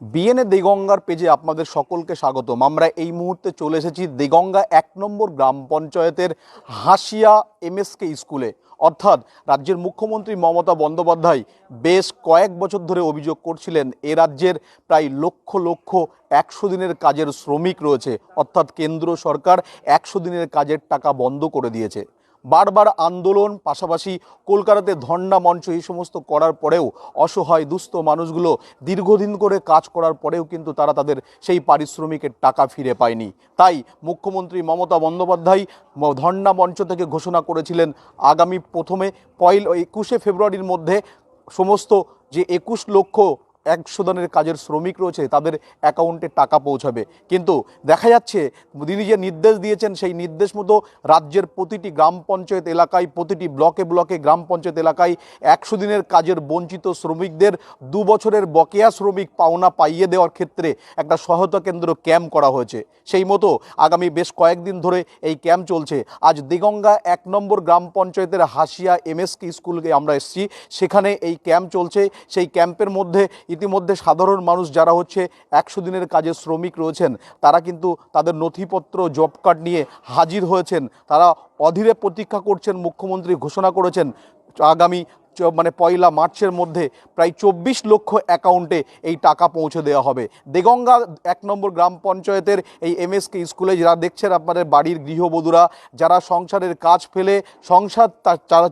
BNA দেগঙ্গার পেজে আপনাদের সকলকে স্বাগতম। আমরা এই মুহূর্তে চলে এসেছি দেগঙ্গা এক নম্বর গ্রাম পঞ্চায়েতের হাসিয়া এমএসকে স্কুলে। অর্থাৎ রাজ্যের মুখ্যমন্ত্রী মমতা বন্দ্যোপাধ্যায় বেশ কয়েক বছর ধরে অভিযোগ করছিলেন, এ রাজ্যের প্রায় লক্ষ লক্ষ একশো দিনের কাজের শ্রমিক রয়েছে। অর্থাৎ কেন্দ্র সরকার একশো দিনের কাজের টাকা বন্ধ করে দিয়েছে। বারবার আন্দোলন, পাশাপাশি কলকাতাতে ধর্ণা মঞ্চ এই সমস্ত করার পরেও অসহায়, দুস্থ মানুষগুলো দীর্ঘদিন করে কাজ করার পরেও কিন্তু তারা তাদের সেই পারিশ্রমিকের টাকা ফিরে পায়নি। তাই মুখ্যমন্ত্রী মমতা বন্দ্যোপাধ্যায় ধর্ণা মঞ্চ থেকে ঘোষণা করেছিলেন আগামী প্রথমে, পয়ল, একুশে ফেব্রুয়ারির মধ্যে সমস্ত যে একুশ লক্ষ একশো দিনের কাজের শ্রমিক রয়েছে, তাদের অ্যাকাউন্টে টাকা পৌঁছাবে। কিন্তু দেখা যাচ্ছে, তিনি যে নির্দেশ দিয়েছেন, সেই নির্দেশ মতো রাজ্যের প্রতিটি গ্রাম পঞ্চায়েত এলাকায়, প্রতিটি ব্লকে ব্লকে গ্রাম পঞ্চায়েত এলাকায় একশো দিনের কাজের বঞ্চিত শ্রমিকদের দু বছরের বকেয়া শ্রমিক পাওনা পাইয়ে দেওয়ার ক্ষেত্রে একটা সহায়তা কেন্দ্র ক্যাম্প করা হয়েছে। সেই মতো আগামী বেশ কয়েকদিন ধরে এই ক্যাম্প চলছে। আজ দিগঙ্গা এক নম্বর গ্রাম পঞ্চায়েতের হাসিয়া এমএসকে স্কুলকে আমরা এসেছি। সেখানে এই ক্যাম্প চলছে। সেই ক্যাম্পের মধ্যে ইতিমধ্যে সাধারণ মানুষ যারা হচ্ছে একশো দিনের কাজে শ্রমিক রয়েছেন, তারা কিন্তু তাদের নথিপত্র, জব কার্ড নিয়ে হাজির হয়েছেন। তারা অধীরে প্রতীক্ষা করছেন, মুখ্যমন্ত্রী ঘোষণা করেছেন, আগামী মানে পয়লা মার্চের মধ্যে প্রায় চব্বিশ লক্ষ অ্যাকাউন্টে এই টাকা পৌঁছে দেওয়া হবে। দেগঙ্গা এক নম্বর গ্রাম পঞ্চায়েতের এই এমএসকে স্কুলে যারা দেখছেন আপনাদের বাড়ির গৃহবধূরা, যারা সংসারের কাজ ফেলে, সংসার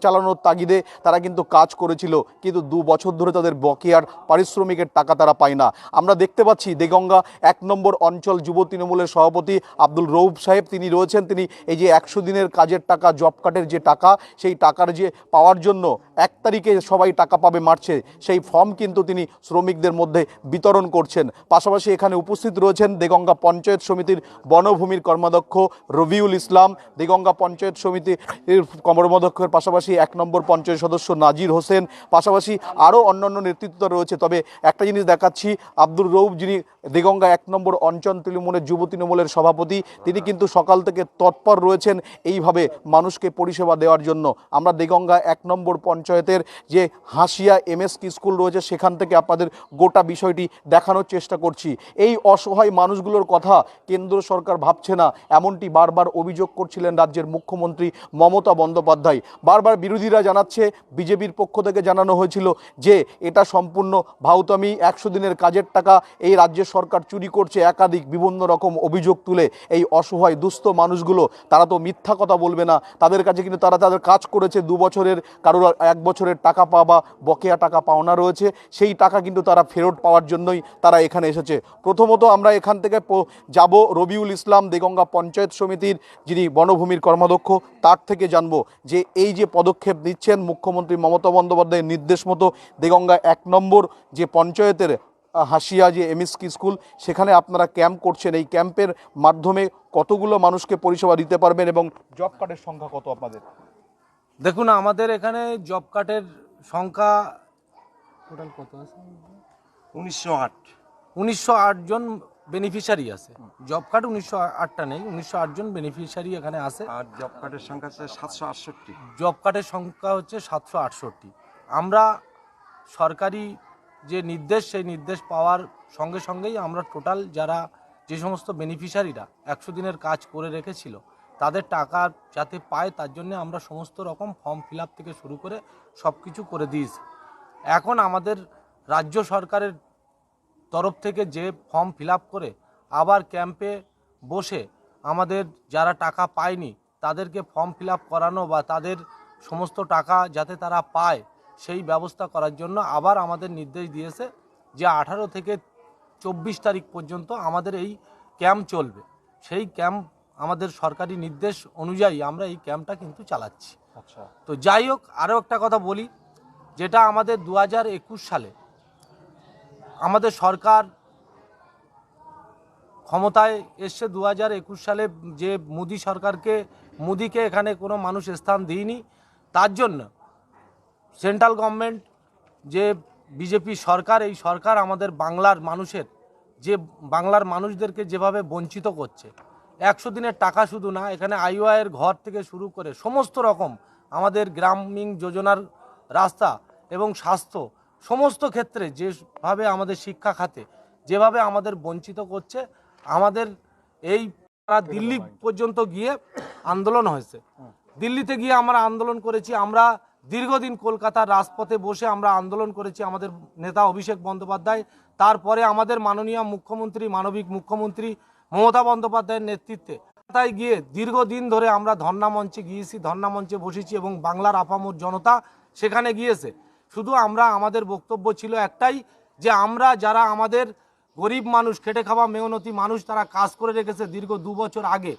চালানোর তাগিদে তারা কিন্তু কাজ করেছিল, কিন্তু দু বছর ধরে তাদের বকেয়ার পারিশ্রমিকের টাকা তারা পায় না। আমরা দেখতে পাচ্ছি দেগঙ্গা এক নম্বর অঞ্চল যুব তৃণমূলের সভাপতি আব্দুল রৌফ সাহেব, তিনি রয়েছেন, তিনি এই যে একশো দিনের কাজের টাকা, জব কার্ডের যে টাকা, সেই টাকার যে পাওয়ার জন্য এক তারিখে সবাই টাকা পাবে মার্চে সেই ফর্ম কিন্তু তিনি শ্রমিকদের মধ্যে বিতরণ করছেন। পাশাপাশি এখানে উপস্থিত রয়েছেন দেগঙ্গা পঞ্চায়েত সমিতির বনভূমির কর্মাধ্যক্ষ রবিউল ইসলাম। দেগঙ্গা পঞ্চায়েত সমিতির কর্মাধ্যক্ষের পাশাপাশি এক নম্বর পঞ্চায়েত সদস্য নাজির হোসেন। পাশাপাশি আরও অন্যান্য নেতৃত্ব রয়েছে। তবে একটা জিনিস দেখাচ্ছি আব্দুল রৌফ যিনি দেগঙ্গা এক নম্বর অঞ্চল তৃণমূলের যুব তৃণমূলের সভাপতি, তিনি কিন্তু সকাল থেকে তৎপর রয়েছেন এইভাবে মানুষকে পরিষেবা দেওয়ার জন্য। আমরা দেগঙ্গা এক নম্বর পঞ্চায়েতের যে হাসিয়া এমএসকি স্কুল রয়েছে, সেখান থেকে আপনাদের গোটা বিষয়টি দেখানোর চেষ্টা করছি। এই অসহায় মানুষগুলোর কথা কেন্দ্র সরকার ভাবছে না, এমনটি বারবার অভিযোগ করছিলেন রাজ্যের মুখ্যমন্ত্রী মমতা বন্দ্যোপাধ্যায়। বারবার বিরোধীরা জানাচ্ছে, বিজেপির পক্ষ থেকে জানানো হয়েছিল যে এটা সম্পূর্ণ ভাউতামি, একশো দিনের কাজের টাকা, এই রাজ্য সরকার চুরি করছে একাধিক বিভিন্ন রকম অভিযোগ তুলে। এই অসহায়, দুস্থ মানুষগুলো, তারা তো মিথ্যা কথা বলবে না। তাদের কাছে কিন্তু তারা তাদের কাজ করেছে দু বছরের, কারোর এক বছরের টাকা পাওয়া বা বকেয়া টাকা পাওনা রয়েছে, সেই টাকা কিন্তু তারা ফেরত পাওয়ার জন্যই তারা এখানে এসেছে। প্রথমত আমরা এখান থেকে যাব রবিউল ইসলাম দেগঙ্গা পঞ্চায়েত সমিতির যিনি বনভূমির কর্মাধ্যক্ষ, তার থেকে জানব যে এই যে পদক্ষেপ নিচ্ছেন মুখ্যমন্ত্রী মমতা বন্দ্যোপাধ্যায়ের নির্দেশ মতো দেগঙ্গা এক নম্বর যে পঞ্চায়েতের হাসিয়া যে এমএসকি স্কুল, সেখানে আপনারা ক্যাম্প করছেন। এই ক্যাম্পের মাধ্যমে কতগুলো মানুষকে পরিষেবা দিতে পারবেন এবং জব কার্ডের সংখ্যা কত আপনাদের? দেখুন আমাদের এখানে জব কার্ডের সংখ্যা টোটাল কত আছে? উনিশশো আট। উনিশশো জন বেনিফিশিয়ারি আছে। জব কার্ড উনিশশো আটটা নেই উনিশশো জন বেনিফিশিয়ারি এখানে আছে। আর জব কার্ডের সংখ্যা হচ্ছে সাতশো আটষট্টি। জব কার্ডের সংখ্যা হচ্ছে সাতশো আটষট্টি। আমরা সরকারি যে নির্দেশ সেই নির্দেশ পাওয়ার সঙ্গে সঙ্গেই আমরা টোটাল যারা যে সমস্ত বেনিফিশিয়ারিরা একশো দিনের কাজ করে রেখেছিল তাদের টাকা যাতে পায় তার জন্য আমরা সমস্ত রকম ফর্ম ফিল থেকে শুরু করে সব কিছু করে দিয়েছি। এখন আমাদের রাজ্য সরকারের তরফ থেকে যে ফর্ম ফিল করে আবার ক্যাম্পে বসে আমাদের যারা টাকা পায়নি তাদেরকে ফর্ম ফিল করানো বা তাদের সমস্ত টাকা যাতে তারা পায় সেই ব্যবস্থা করার জন্য আবার আমাদের নির্দেশ দিয়েছে যে আঠারো থেকে চব্বিশ তারিখ পর্যন্ত আমাদের এই ক্যাম্প চলবে। সেই ক্যাম্প আমাদের সরকারি নির্দেশ অনুযায়ী আমরা এই ক্যাম্পটা কিন্তু চালাচ্ছি। আচ্ছা। তো যাই হোক আরও একটা কথা বলি যেটা আমাদের দু হাজার একুশ সালে আমাদের সরকার ক্ষমতায় এসছে দু হাজার একুশ সালে যে মোদি সরকারকে মোদিকে এখানে কোনো মানুষ স্থান দিইনি তার জন্য সেন্ট্রাল গভর্নমেন্ট যে বিজেপি সরকার এই সরকার আমাদের বাংলার মানুষের যে বাংলার মানুষদেরকে যেভাবে বঞ্চিত করছে একশো দিনের টাকা শুধু না, এখানে আইওআইয়ের ঘর থেকে শুরু করে সমস্ত রকম আমাদের গ্রামীণ যোজনার রাস্তা এবং স্বাস্থ্য সমস্ত ক্ষেত্রে যেভাবে আমাদের শিক্ষা খাতে, যেভাবে আমাদের বঞ্চিত করছে, আমাদের এই দিল্লি পর্যন্ত গিয়ে আন্দোলন হয়েছে। দিল্লিতে গিয়ে আমরা আন্দোলন করেছি, আমরা দীর্ঘদিন কলকাতার রাজপথে বসে আমরা আন্দোলন করেছি আমাদের নেতা অভিষেক বন্দ্যোপাধ্যায়, তারপরে আমাদের মাননীয় মুখ্যমন্ত্রী, মানবিক মুখ্যমন্ত্রী মমতা বন্দ্যোপাধ্যায়ের নেতৃত্বে। কলকাতায় গিয়ে দীর্ঘদিন ধরে আমরা ধর্ণা মঞ্চে গিয়েছি, ধর্ণা মঞ্চে বসেছি এবং বাংলার আপামর জনতা সেখানে গিয়েছে। শুধু আমরা, আমাদের বক্তব্য ছিল একটাই, যে আমরা যারা আমাদের গরিব মানুষ, খেটে খাওয়া মেহনতি মানুষ তারা কাজ করে রেখেছে দীর্ঘ দু বছর আগে,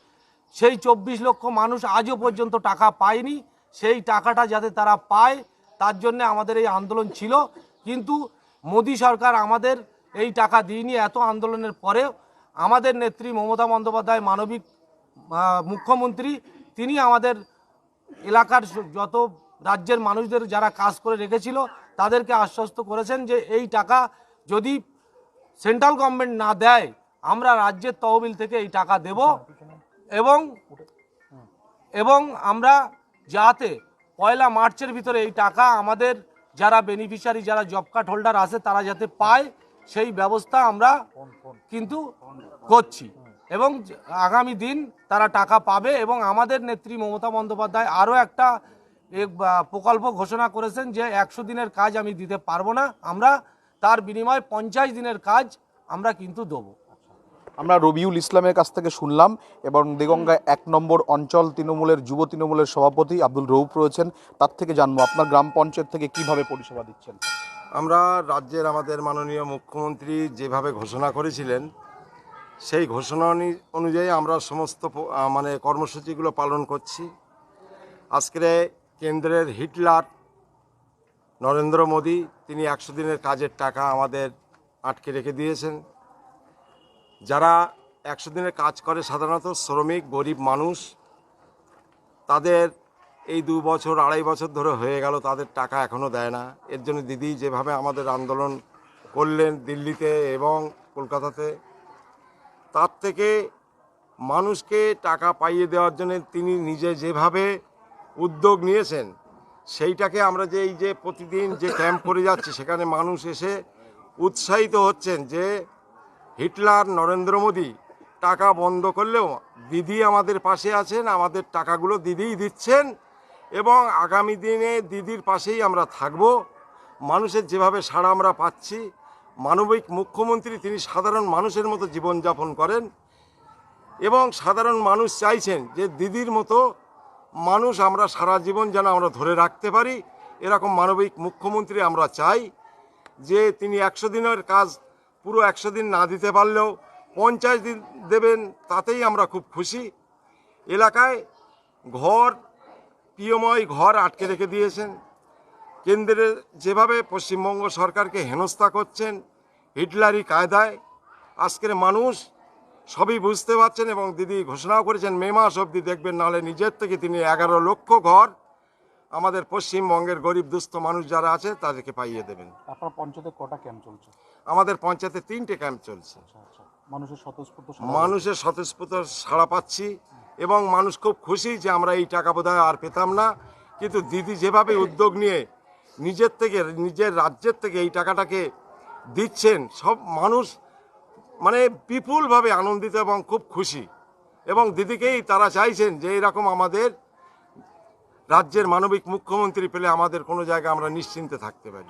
সেই চব্বিশ লক্ষ মানুষ আজও পর্যন্ত টাকা পায়নি। সেই টাকাটা যাতে তারা পায়, তার জন্য আমাদের এই আন্দোলন ছিল। কিন্তু মোদী সরকার আমাদের এই টাকা দিইনি, এত আন্দোলনের পরেও আমাদের নেত্রী মমতা বন্দ্যোপাধ্যায়, মানবিক মুখ্যমন্ত্রী, তিনি আমাদের এলাকার যত রাজ্যের মানুষদের যারা কাজ করে রেখেছিল, তাদেরকে আশ্বস্ত করেছেন যে এই টাকা যদি সেন্ট্রাল গভর্নমেন্ট না দেয়, আমরা রাজ্যের তহবিল থেকে এই টাকা দেব এবং এবং আমরা যাতে পয়লা মার্চের ভিতরে এই টাকা আমাদের যারা বেনিফিশিয়ারি যারা জব কার্ড হোল্ডার আছে, তারা যাতে পায়। সেই ব্যবস্থা আমরা কিন্তু করছি। এবং আগামী দিন তারা টাকা পাবে এবং আমাদের নেত্রী মমতা বন্দ্যোপাধ্যায় আরও একটা প্রকল্প ঘোষণা করেছেন যে একশো দিনের কাজ আমি দিতে পারব না, আমরা তার বিনিময়ে পঞ্চাশ দিনের কাজ আমরা কিন্তু দেবো। আমরা রবিউল ইসলামের কাছ থেকে শুনলাম, এবং দেগঙ্গা এক নম্বর অঞ্চল তৃণমূলের, যুব তৃণমূলের সভাপতি আব্দুল রৌফ রয়েছেন। তার থেকে জানব আপনার গ্রাম পঞ্চায়েত থেকে কীভাবে পরিষেবা দিচ্ছেন। আমরা রাজ্যের আমাদের মাননীয় মুখ্যমন্ত্রী যেভাবে ঘোষণা করেছিলেন, সেই ঘোষণা অনুযায়ী আমরা সমস্ত মানে কর্মসূচিগুলো পালন করছি। আজকের কেন্দ্রের হিটলার নরেন্দ্র মোদী, তিনি একশো দিনের কাজের টাকা আমাদের আটকে রেখে দিয়েছেন। যারা একশো দিনের কাজ করে সাধারণত শ্রমিক, গরিব মানুষ, তাদের এই দু বছর, আড়াই বছর ধরে হয়ে গেল, তাদের টাকা এখনও দেয় না। এর জন্য দিদি যেভাবে আমাদের আন্দোলন করলেন দিল্লিতে এবং কলকাতাতে, তার থেকে মানুষকে টাকা পাইয়ে দেওয়ার জন্য তিনি নিজে যেভাবে উদ্যোগ নিয়েছেন, সেইটাকে আমরা যে এই যে প্রতিদিন যে ক্যাম্প করে যাচ্ছি, সেখানে মানুষ এসে উৎসাহিত হচ্ছেন যে হিটলার নরেন্দ্র মোদী টাকা বন্ধ করলেও দিদি আমাদের পাশে আছেন, আমাদের টাকাগুলো দিদিই দিচ্ছেন। এবং আগামী দিনে দিদির পাশেই আমরা থাকব। মানুষের যেভাবে সাড়া আমরা পাচ্ছি, মানবিক মুখ্যমন্ত্রী তিনি সাধারণ মানুষের মতো জীবনযাপন করেন এবং সাধারণ মানুষ চাইছেন যে দিদির মতো মানুষ আমরা সারা জীবন যেন আমরা ধরে রাখতে পারি। এরকম মানবিক মুখ্যমন্ত্রী আমরা চাই যে তিনি একশো দিনের কাজ পুরো একশো দিন না দিতে পারলেও পঞ্চাশ দিন দেবেন, তাতেই আমরা খুব খুশি। এলাকায় ঘর প্রিয়ময় ঘর আটকে রেখে দিয়েছেন। কেন্দ্রে যেভাবে পশ্চিমবঙ্গ সরকারকে হেনস্থা করছেন হিটলারি কায়দায় আজকের মানুষ সবই বুঝতে পারছেন এবং দিদি ঘোষণাও করেছেন মে মাস অবধি দেখবেন নাহলে নিজের থেকে তিনি এগারো লক্ষ ঘর আমাদের পশ্চিমবঙ্গের গরিব দুস্থ মানুষ যারা আছে তাদেরকে পাইয়ে দেবেন। আপনার পঞ্চায়েতে কটা ক্যাম্প চলছে? আমাদের পঞ্চায়েতে তিনটে ক্যাম্প চলছে। আচ্ছা আচ্ছা। মানুষের স্বতঃস্ফূর্ত মানুষের স্বতঃস্ফূর্ত সাড়া পাচ্ছি। এবং মানুষ খুব খুশি যে আমরা এই টাকা বোধহয় আর পেতাম না। কিন্তু দিদি যেভাবে উদ্যোগ নিয়ে নিজের থেকে, নিজের রাজ্যের থেকে এই টাকাটাকে দিচ্ছেন, সব মানুষ মানে বিপুলভাবে আনন্দিত এবং খুব খুশি। এবং দিদিকেই তারা চাইছেন যে এরকম আমাদের রাজ্যের মানবিক মুখ্যমন্ত্রী পেলে আমাদের কোনো জায়গায় আমরা নিশ্চিন্তে থাকতে পারি।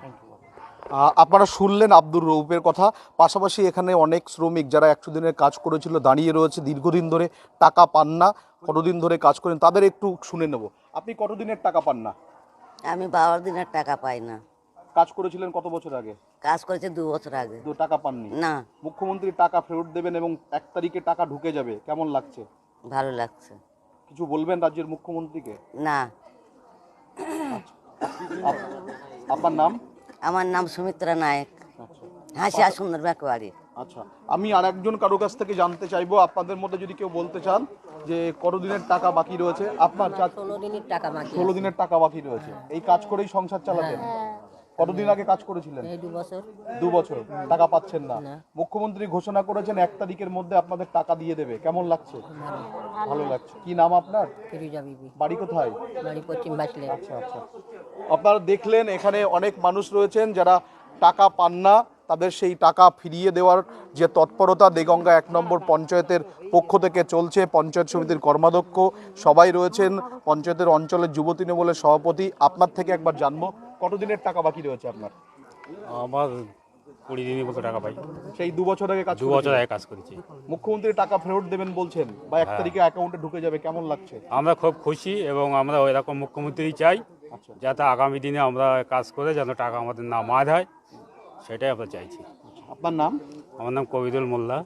আপনারা শুনলেন আব্দুর রৌফের কথা। পাশাপাশি এখানে অনেক শ্রমিক যারা একশো দিনের কাজ করেছিল দাঁড়িয়ে রয়েছে দীর্ঘদিন ধরে টাকা পান না কতদিন ধরে কাজ করেন তাদের একটু শুনে নেব। আপনি কতদিনের টাকা পান না? আমি বাবার দিনের টাকা পাই না। কাজ করেছিলেন কত বছর আগে? কাজ করেছে দু বছর আগে। দু টাকা পাননি? না। মুখ্যমন্ত্রী টাকা ফেরত দেবেন এবং এক তারিখে টাকা ঢুকে যাবে কেমন লাগছে? ভালো লাগছে। কিছু বলবেন রাজ্যের মুখ্যমন্ত্রীকে? না। আপনার নাম? আমার নাম সুমিত্রা নায়ক। আচ্ছা। হাসিয়া সুন্দর ব্যাকবাড়ি আচ্ছা আমি আর একজন কারও কাছ থেকে জানতে চাইব আপনাদের মধ্যে যদি কেউ বলতে চান যে কতদিনের টাকা বাকি রয়েছে আপনার ষোলো দিনের টাকা বাকি ষোলো দিনের টাকা বাকি রয়েছে এই কাজ করেই সংসার চালাতেন? কতদিন আগে কাজ করেছিলেন? এই দু বছর। দু বছর। টাকা পাচ্ছেন না। মুখ্যমন্ত্রী ঘোষণা করেছেন এক তারিখের মধ্যে আপনাদের টাকা দিয়ে দেবে। কেমন লাগছে? ভালো। লাগছে। কি নাম আপনার? বাড়ি কোথায়? বাড়ি পশ্চিম আচ্ছা আচ্ছা। আপনারা দেখলেন এখানে অনেক মানুষ রয়েছেন যারা টাকা পান না। তাদের সেই টাকা ফিরিয়ে দেওয়ার যে তৎপরতা দেগঙ্গা এক নম্বর পঞ্চায়েতের পক্ষ থেকে চলছে। পঞ্চায়েত সমিতির কর্মাধ্যক্ষ সবাই রয়েছেন। পঞ্চায়েতের অঞ্চলের যুব তৃণমূলের সভাপতি। আপনার থেকে একবার জানব কতদিনের টাকা বাকি রয়েছে আপনার? আমার কুড়ি দিনই মতো টাকা পাই সেই দু বছর আগে কাজ দু বছর। আগে কাজ করেছি। মুখ্যমন্ত্রী টাকা ফেরত দেবেন বলছেন বা এক হ্যাঁ। তারিখে অ্যাকাউন্টে ঢুকে যাবে কেমন লাগছে? আমরা খুব খুশি এবং আমরা ওই রকম মুখ্যমন্ত্রী চাই আচ্ছা। যাতে আগামী দিনে আমরা কাজ করে যেন টাকা আমাদের না মার হয় সেটাই আমরা চাইছি। আপনার নাম? আমার নাম কবিদুল মোল্লা।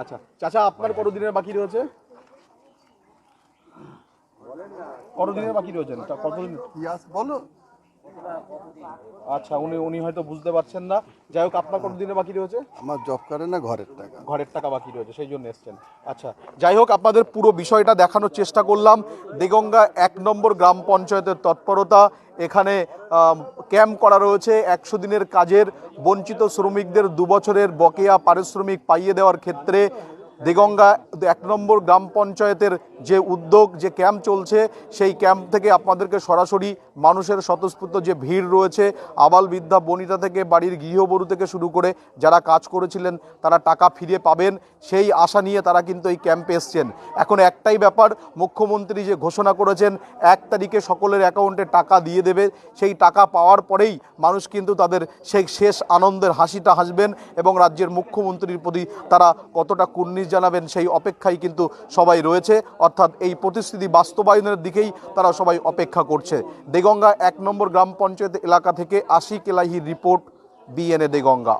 আচ্ছা চাচা আপনার কতদিনের বাকি রয়েছে? কতদিনের বাকি রয়েছেন? কতদিন? বলো। আচ্ছা উনি উনি হয়তো বুঝতে পারছেন না। যাই হোক আপনার কতদিনের বাকি রয়েছে? আমার জব করে না ঘরের টাকা। ঘরের টাকা বাকি রয়েছে সেই জন্য এসছেন। আচ্ছা যাই হোক আপনাদের পুরো বিষয়টা দেখানোর চেষ্টা করলাম। দেগঙ্গা এক নম্বর গ্রাম পঞ্চায়েতের তৎপরতা এখানে ক্যাম্প করা রয়েছে। একশো দিনের কাজের বঞ্চিত শ্রমিকদের দু বছরের বকেয়া পারিশ্রমিক পাইয়ে দেওয়ার ক্ষেত্রে দেগঙ্গা এক নম্বর গ্রাম পঞ্চায়েতের যে উদ্যোগ, যে ক্যাম্প চলছে, সেই ক্যাম্প থেকে আপনাদেরকে সরাসরি মানুষের স্বতঃস্ফূর্ত যে ভিড় রয়েছে আবাল বৃদ্ধা বনিতা থেকে বাড়ির গৃহবরু থেকে শুরু করে যারা কাজ করেছিলেন, তারা টাকা ফিরে পাবেন। সেই আশা নিয়ে তারা কিন্তু এই ক্যাম্পে এসছেন। এখন একটাই ব্যাপার, মুখ্যমন্ত্রী যে ঘোষণা করেছেন, এক তারিখে সকলের অ্যাকাউন্টে টাকা দিয়ে দেবে। সেই টাকা পাওয়ার পরেই মানুষ কিন্তু তাদের সেই শেষ আনন্দের হাসিটা হাসবেন এবং রাজ্যের মুখ্যমন্ত্রীর প্রতি তারা কতটা কুর্নিশ জানাবেন, সেই অপেক্ষায় কিন্তু সবাই রয়েছে। অর্থাৎ এই প্রতিশ্রুতি বাস্তবায়নের দিকেই তারা সবাই অপেক্ষা করছে। দেগঙ্গা এক নম্বর গ্রাম পঞ্চায়েত এলাকা থেকে আশি কেলাহি রিপোর্ট, বিএনএ দেগঙ্গা।